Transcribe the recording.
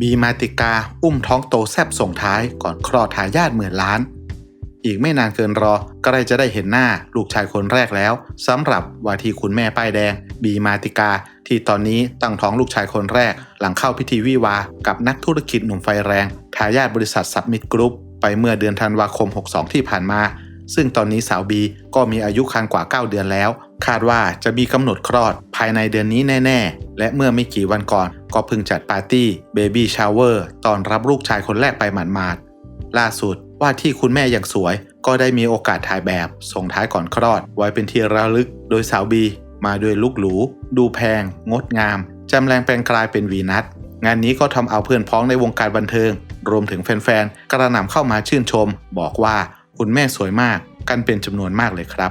บีมาติกาอุ้มท้องโตแซบส่งท้ายก่อนคลอดทายาทหมื่นล้าน อีกไม่นานเกินรอก็ได้จะได้เห็นหน้าลูกชายคนแรกแล้วสำหรับวาทีคุณแม่ป้ายแดง บีมาติกา ที่ตอนนี้ตั้งท้องลูกชายคนแรก หลังเข้าพิธีวิวา กับนักธุรกิจหนุ่มไฟแรงทายาทบริษัทสับมิดกรุ๊ปไปเมื่อเดือนธันวาคม 62 ที่ผ่านมา ซึ่งตอนนี้สาวบีก็มีอายุครรภ์กว่า 9 เดือนแล้ว คาดว่าจะมีกำหนดคลอดภายในเดือนนี้แน่ๆ และเมื่อไม่กี่วันก่อนก็เพิ่งจัดปาร์ตี้เบบี้ชาวเวอร์ตอนรับลูกชายคนแรกไปหมาดๆล่าสุดว่าที่คุณแม่อย่างสวย ก็ได้มีโอกาสถ่ายแบบส่งท้ายก่อนคลอด ไว้เป็นที่ระลึกโดยสาวบี มาด้วยลุกหรู ดูแพง งดงามจำแรงแปลงกลายเป็นวีนัทงานนี้ก็ทำเอาเพื่อนพ้องในวงการบันเทิง รวมถึงแฟนๆกระหน่ำเข้ามาชื่นชม บอกว่าคุณแม่สวยมากกันเป็นจำนวนมากเลยครับ